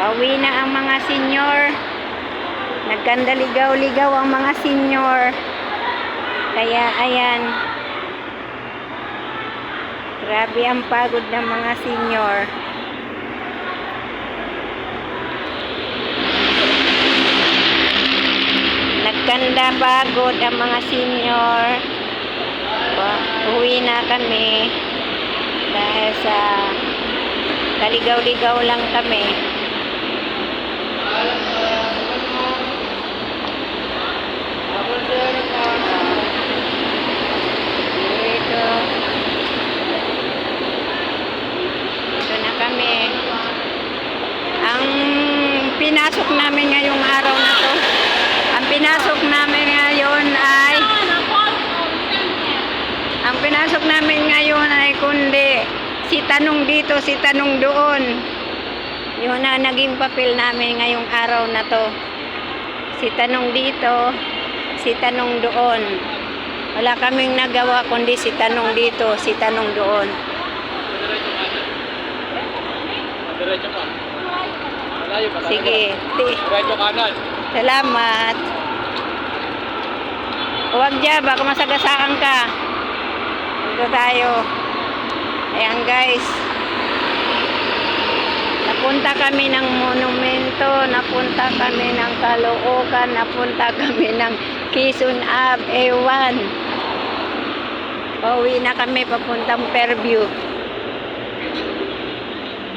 Pauwi na ang mga senior. Nagkandaligaw-ligaw ang mga senior. Kaya ayan. Grabe ang pagod ng mga senior. Nagkanda pagod ang mga senior. Uwi na kami dahil sa kaligaw-ligaw lang kami. Dito. Dito Ang pinasok namin ngayong araw na to, ang pinasok namin ngayon ay ang pinasok namin ngayon ay kundi si tanong dito, si tanong doon. Yun na naging papel namin ngayong araw na to. Si tanong dito, si tanong doon. Wala kaming nagawa kundi si tanong dito, si tanong doon. Diretso ka. Malayo pa. Sige, Diretso kanan. salamat. Huwag dyan, baka masagasaan ka. Dito tayo. Ayan guys. Napunta kami ng monumento, napunta kami ng Caloocan, napunta kami ng Quezon Ave, Ewan. Pauwi na kami papuntang Fairview.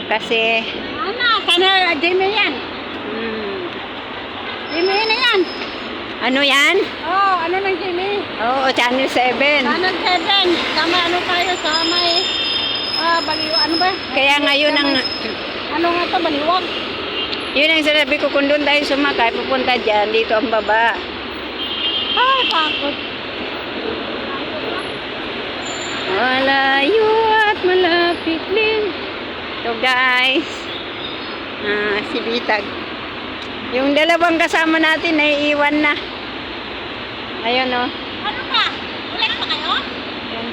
Kasi, Ana, sana Jimmy yan. hmm, Jimmy na yan. ano yan? Oh, ano ng Jimmy? Oo, Channel 7. Channel 7. Tama ano tayo sa may ah, baliw, ano ba? Kaya ngayon ang Ano nga to, baliwag? yun ang sinabi ko kung doon tayo sumakay, pupunta dyan, dito ang baba. Ay, takot. Din. So guys, ah, si Bitag. Yung dalawang kasama natin ay iwan na. Ayun oh. Ano ka? Ulit pa kayo? Ayan.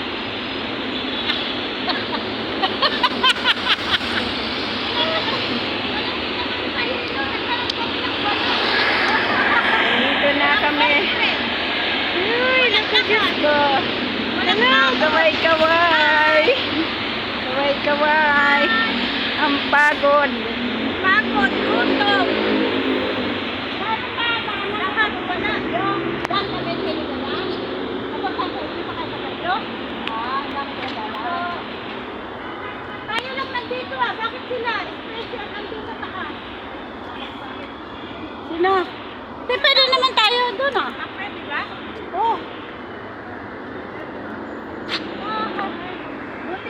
Dito na kami. Ay, naku ko. Ano, kaway-kaway. Kaway-kaway. Ang pagod. Pagod, gutom.